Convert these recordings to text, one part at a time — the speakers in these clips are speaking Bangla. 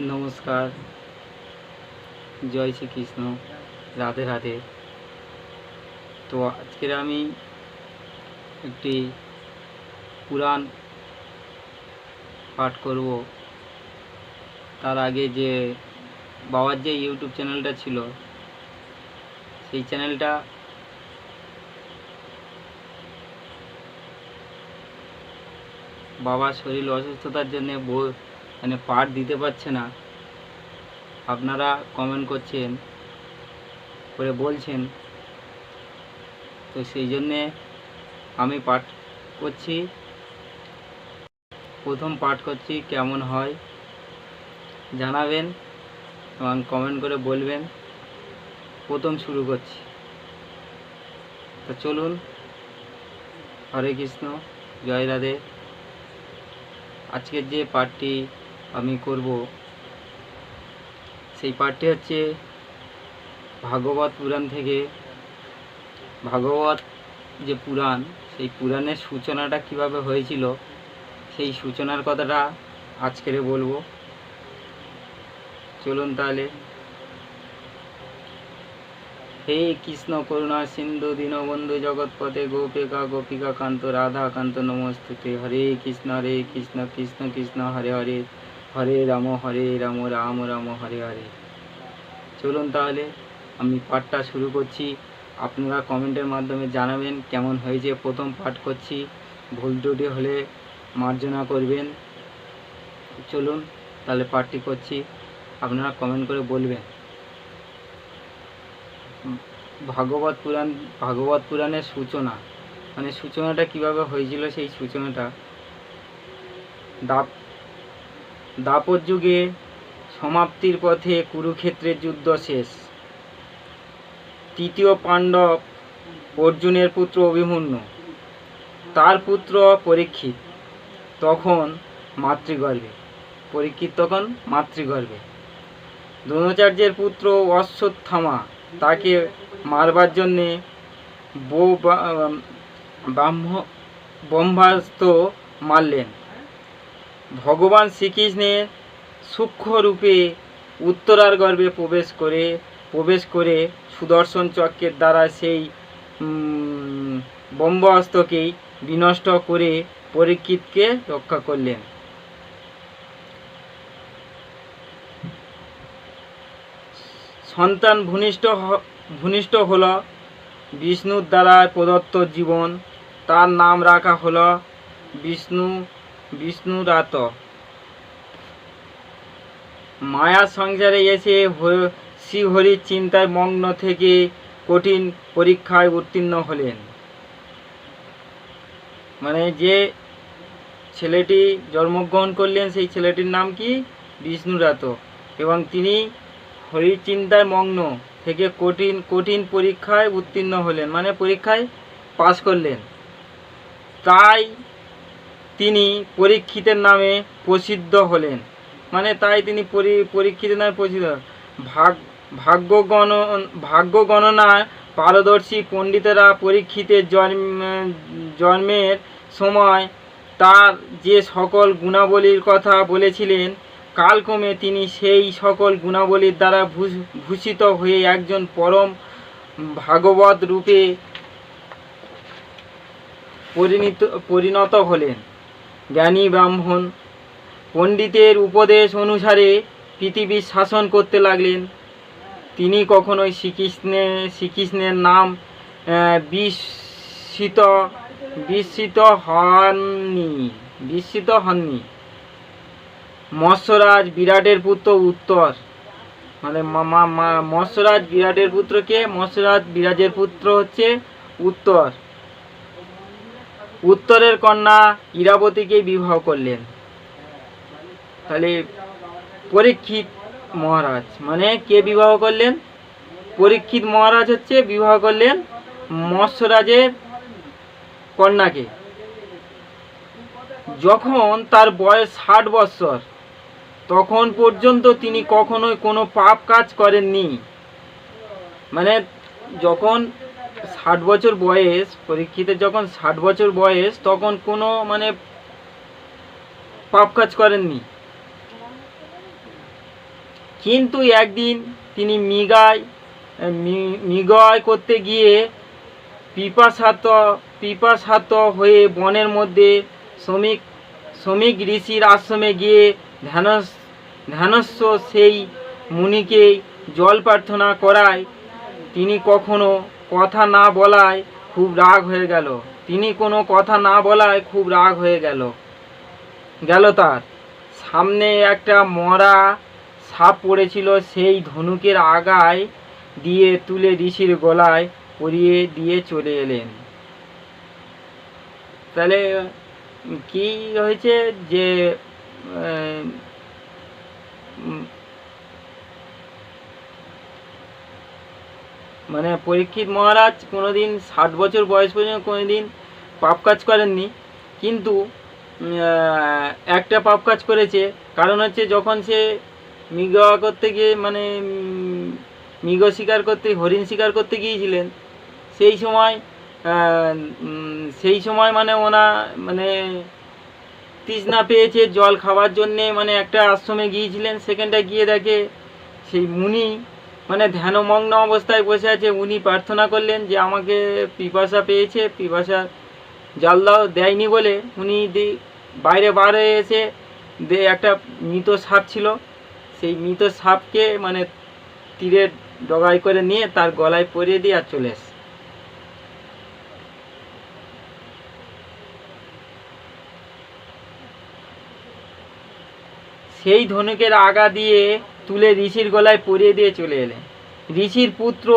নমস্কার। জয় শ্রীকৃষ্ণ। রাধে রাধে। তো আজকের আমি একটি পুরাণ পাঠ করব। তার আগে যে বাবার যে ইউটিউব চ্যানেলটা ছিল, সেই চ্যানেলটা বাবার শরীর অসুস্থতার জন্য মানে পাঠ দিতে পারছে না। আপনারা কমেন্ট করছেন, করে বলছেন। তো সেই জন্যে আমি পাঠ করছি। প্রথম পাঠ করছি, কেমন হয়? জানাবেন এবং কমেন্ট করে বলবেন। প্রথম শুরু করছি। তো চলুন। হরে কৃষ্ণ, জয় রাধে। আজকের যে পাঠটি আমি করব, সেই পাঠটি হচ্ছে ভাগবত পুরাণ থেকে। ভাগবত যে পুরাণ, সেই পুরাণের সূচনাটা কীভাবে হয়েছিল, সেই সূচনার কথাটা আজকেরে বলব। চলুন তাহলে হে কৃষ্ণ করুণা সিন্ধু দীনবন্ধু জগৎপথে গোপিকা গোপিকা কান্ত রাধা কান্ত নমস্তুতে। হরে কৃষ্ণ হরে কৃষ্ণ কৃষ্ণ কৃষ্ণ, হরে হরে। হরে রাম হরে রাম রাম রাম, হরে হরে। চলুন তাহলে, আমি পাঠটা শুরু করছি। আপনারা কমেন্টের মাধ্যমে জানাবেন কেমন হয়েছে প্রথম পাঠ করছি। ভুল ত্রুটি হলে মার্জনা করবেন। চলুন তাহলে পাঠটি করছি। আপনারা কমেন্ট করে বলবেন। ভাগবত পুরাণ, ভাগবত পুরাণের সূচনা। মানে সূচনাটা কীভাবে হয়েছিল সেই সূচনাটা? দাপ দাপর যুগে সমাপ্তির পথে কুরুক্ষেত্রের যুদ্ধ শেষ। তৃতীয় পাণ্ডব অর্জুনের পুত্র অভিমন্যু। তার পুত্র পরীক্ষিত। তখন মাতৃগর্ভে। পরীক্ষিত তখন মাতৃগর্ভে। দ্রোণাচার্যের পুত্র অশ্বত্থামা তাকে মারবার জন্যে বা- ব্রাহ্ম, ব্রহ্মাস্ত্র মারলেন। ভগবান শ্রীকৃষ্ণের সূক্ষ্ম রূপে উত্তরার গর্ভে প্রবেশ করে প্রবেশ করে সুদর্শন চক্রের দ্বারা সেই ব্রহ্মাস্ত্রকেই বিনষ্ট করে পরীক্ষিতকে রক্ষা করলেন। সন্তান ভূনিষ্ঠ ভূনিষ্ঠ হল বিষ্ণুর দ্বারা প্রদত্ত জীবন। তার নাম রাখা হল বিষ্ণু বিষ্ণুরাত মায়া সংসারে এসে শ্রীহরির চিন্তায় মগ্ন থেকে কঠিন পরীক্ষায় উত্তীর্ণ হলেন। মানে যে ছেলেটি জন্মগ্রহণ করলেন, সেই ছেলেটির নাম কি? বিষ্ণুরাত এবং তিনি হরির চিন্তায় মগ্ন থেকে কঠিন কঠিন পরীক্ষায় উত্তীর্ণ হলেন। মানে পরীক্ষায় পাশ করলেন। তাই তিনি পরীক্ষিতের নামে প্রসিদ্ধ হলেন। মানে তাই তিনি পরীক্ষিতের নামে প্রসিদ্ধ। ভাগ ভাগ্য গণ ভাগ্য গণনায় পারদর্শী পণ্ডিতেরা পরীক্ষিতের জন্ম, জন্মের সময় তার যে সকল গুণাবলীর কথা বলেছিলেন কালক্রমে তিনি সেই সকল গুণাবলীর দ্বারা ভূষ- ভূষিত হয়ে একজন পরম ভাগবত রূপে পরিণত পরিণত হলেন। জ্ঞানী ব্রাহ্মণ পণ্ডিতের উপদেশ অনুসারে পৃথিবীর শাসন করতে লাগলেন। তিনি কখনোই শ্রীকৃষ্ণের শ্রীকৃষ্ণের নাম বিস্মিত বিস্মিত হননি বিস্মিত হননি। মৎস্যরাজ বিরাটের পুত্র উত্তর। মানে মৎস্যরাজ বিরাটের পুত্রকে মৎস্যরাজ বিরাজের পুত্র হচ্ছে উত্তর। উত্তরের কন্যা ইরাবতীকে বিবাহ করলেন। তাহলে পরীক্ষিত মহারাজ মানে কে বিবাহ করলেন? পরীক্ষিত মহারাজ হচ্ছে বিবাহ করলেন মৎস্যরাজের কন্যাকে। যখন তার বয়স ষাট বৎসর তখন পর্যন্ত তিনি কখনোই কোনো পাপ কাজ করেননি। মানে যখন ষাট বছর বয়স পরীক্ষিতের যখন ষাট বছর বয়স, তখন কোনো মানে পাপ কাজ করেননি। কিন্তু একদিন তিনি মৃগায় মৃগয় করতে গিয়ে পিপাসাত পিপাসাত হয়ে বনের মধ্যে শ্রমিক শ্রমিক ঋষির আশ্রমে গিয়ে ধ্যানস, ধ্যানস্ব সেই মুনিকে জল প্রার্থনা করায়। তিনি কখনো কথা না বলায় খুব রাগ হয়ে গেল। তিনি কোনো কথা না বলায় খুব রাগ হয়ে গেল। গেল তার। সামনে একটা মরা সাপ পড়েছিল, সেই ধনুকের আগায় দিয়ে তুলে ঋষির গলায় পরিয়ে দিয়ে চলে এলেন। তাহলে, কি হয়েছে যে মানে পরীক্ষিত মহারাজ কোনোদিন ষাট বছর বয়স পর্যন্ত কোনোদিন পাপ কাজ করেননি। কিন্তু একটা পাপ কাজ করেছে। কারণ হচ্ছে যখন সে মৃগ করতে গিয়ে মানে মৃগ শিকার করতে, হরিণ শিকার করতে গিয়েছিলেন, সেই সময় সেই সময় মানে ওনা মানে তৃষ্ণা পেয়েছে জল খাওয়ার জন্যে। মানে একটা আশ্রমে গিয়েছিলেন সেখানটা গিয়ে দেখে সেই মুনি মানে ধ্যানমগ্ন অবস্থায় বসে আছে। উনি প্রার্থনা করলেন যে আমাকে পিপাসা পেয়েছে, পিপাসা জল দাও, দেয়নি বলে। উনি বাইরে বার হয়ে এসে দে, একটা মৃত সাপ ছিল। সেই মৃত সাপকে মানে তীরের ডগায় করে নিয়ে তার গলায় পরিয়ে দিয়ে আর চলে এসে সেই ধনুকের আগা দিয়ে তুলে ঋষির গলায় পরিয়ে দিয়ে চলে এলেন। ঋষির পুত্র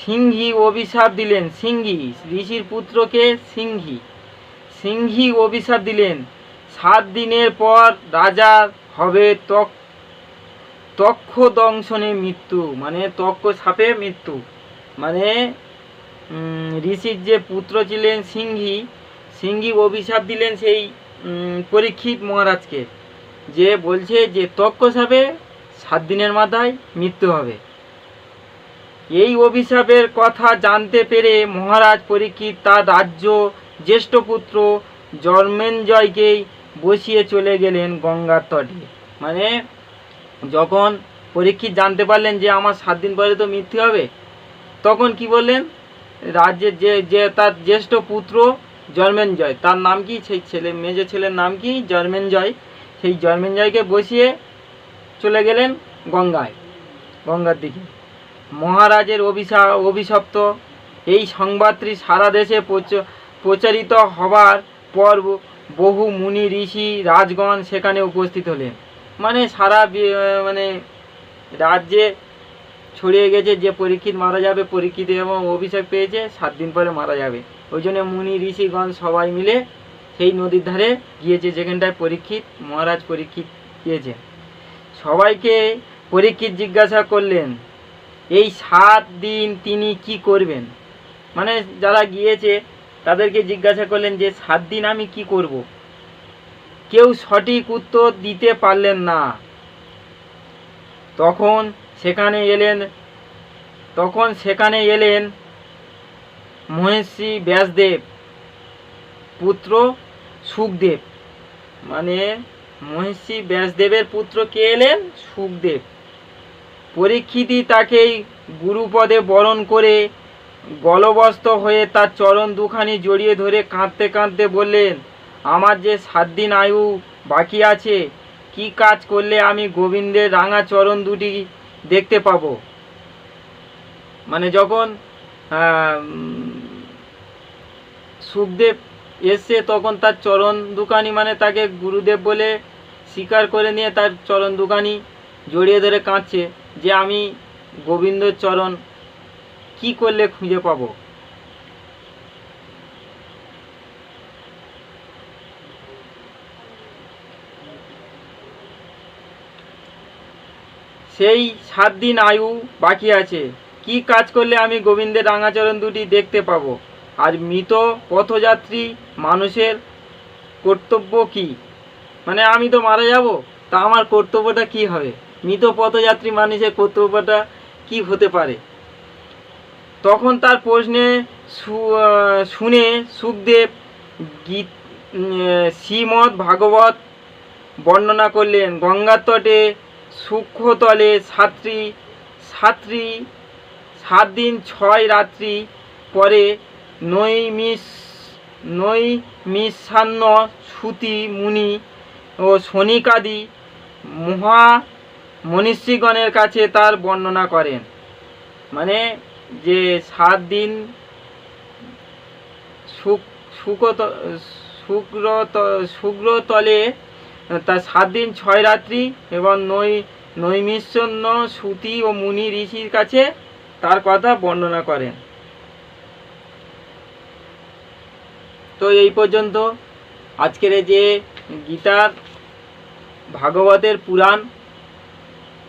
সিংহী অভিশাপ দিলেন। সিংহী, ঋষির পুত্রকে সিংহী। সিংহী অভিশাপ দিলেন। সাত দিনের পর রাজা হবে তক তক্ষ দংশনে মৃত্যু মানে তক্ষ সাপে মৃত্যু। মানে ঋষির যে পুত্র ছিলেন সিংহী সিংহী অভিশাপ দিলেন সেই পরীক্ষিত মহারাজকে। যে বলছে যে তক্ষ সাপে সাত দিনের মাথায় মৃত্যু হবে। এই অভিশাপের কথা জানতে পেরে মহারাজ পরীক্ষিত তার রাজ্য জ্যেষ্ঠ পুত্র জন্মেঞ্জয়কেই বসিয়ে চলে গেলেন গঙ্গার তটে। মানে যখন পরীক্ষিত জানতে পারলেন যে আমার সাত দিন পরে তো মৃত্যু হবে, তখন কি বললেন? রাজ্যের যে যে তার জ্যেষ্ঠ পুত্র জন্মেঞ্জয় তার নাম কি? সেই ছেলে, মেজ ছেলের নাম কি? জন্মেঞ্জয় সেই জন্মেঞ্জয়কে বসিয়ে চলে গেলেন গঙ্গায়, গঙ্গার দিকে। মহারাজের অভিশা, অভিশপ্ত এই সংবাদটি সারা দেশে প্রচ- প্রচারিত হবার পর বহু মুনি, ঋষি, রাজগণ সেখানে উপস্থিত হলেন। মানে সারা মানে রাজ্যে ছড়িয়ে গেছে যে পরীক্ষিত মারা যাবে, পরীক্ষিত এবং অভিষেক পেয়েছে, সাত দিন পরে মারা যাবে। ওই জন্য মুনি, ঋষিগণ সবাই মিলে সেই নদীর ধারে গিয়েছে, যেখানটায় পরীক্ষিত, মহারাজ পরীক্ষিত গিয়েছে। সবাইকে পরীক্ষিত জিজ্ঞাসা করলেন, এই সাত দিন তিনি কি করবেন? মানে যারা গিয়েছে, তাদেরকে জিজ্ঞাসা করলেন যে, সাত দিন আমি কি করব? কেউ সঠিক উত্তর দিতে পারলেন না। তখন সেখানে এলেন, তখন সেখানে এলেন মহের্ষি ব্যাসদেব। পুত্র সুখদেব। মানে মহের্ষি ব্যাসদেবের পুত্র কে এলেন? সুখদেব। পরীক্ষিতই তাকেই গুরুপদে বরণ করে গলবস্ত হয়ে তার চরণ দুখানি জড়িয়ে ধরে কাঁদতে কাঁদতে বললেন, আমার যে সাত দিন আয়ু বাকি আছে, কি কাজ করলে আমি গোবিন্দের রাঙা চরণ দুটি দেখতে পাবো? মানে যখন সুখদেব এসছে তখন তার চরণ দুখানি মানে তাকে গুরুদেব বলে স্বীকার করে নিয়ে তার চরণ দুখানি জড়িয়ে ধরে কাঁদছে যে আমি গোবিন্দর চরণ কি করলে খুঁজে পাবো? সেই সাত দিন আয়ু বাকি আছে। কি কাজ করলে আমি গোবিন্দের রাঙাচরণ দুটি দেখতে পাবো? আর মৃত পথযাত্রী মানুষের কর্তব্য কি? মানে আমি তো মারা যাব তা আমার কর্তব্যটা কি হবে? মৃত পথযাত্রী মানুষের কর্তব্যটা কি হতে পারে? তখন তার প্রশ্নে শুনে সুখদেব গীত উম, শ্রীমদ্ ভাগবত বর্ণনা করলেন গঙ্গার তটে সূক্ষ্মতলে সাত্রী সাত্রী সাত দিন ছয় রাত্রি পরে নৈমিষ, নৈমিষান্ন সুতি মুনি ও শনিকাদি মহা মনীষীগণের কাছে তার বর্ণনা করেন। মানে যে সাত দিন শুক শুকত শুক্র শুক্রতলে তার সাত দিন ছয় রাত্রি এবং নৈ নৈমিষণ্য সুতি ও মুনি ঋষির কাছে তার কথা বর্ণনা করেন। তো এই পর্যন্ত। আজকের যে গীতার ভাগবতের পুরাণ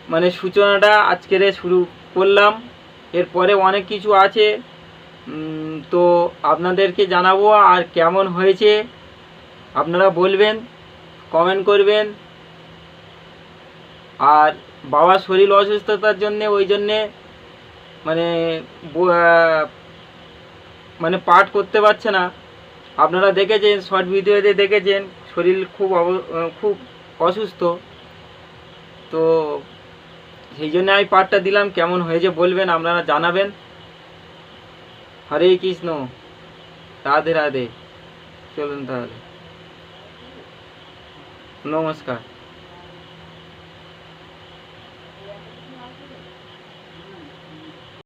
মানে সূচনাটা আজকের শুরু করলাম। এরপরে অনেক কিছু আছে। তো আপনাদেরকে জানাব আর কেমন হয়েছে। আপনারা বলবেন কমেন্ট করবেন। আর বাবার শরীর অসুস্থতার জন্যে, ওই জন্যে মানে মানে পাঠ করতে পারছে না। আপনারা দেখেছেন শর্ট ভিডিওতে দেখেছেন, শরীর খুব খুব অসুস্থ। তো সেই জন্য আমি পাঠটা দিলাম, কেমন হয়েছে বলবেন, আপনারা জানাবেন। হরে কৃষ্ণ। রাধে রাধে। চলুন তাহলে। নমস্কার।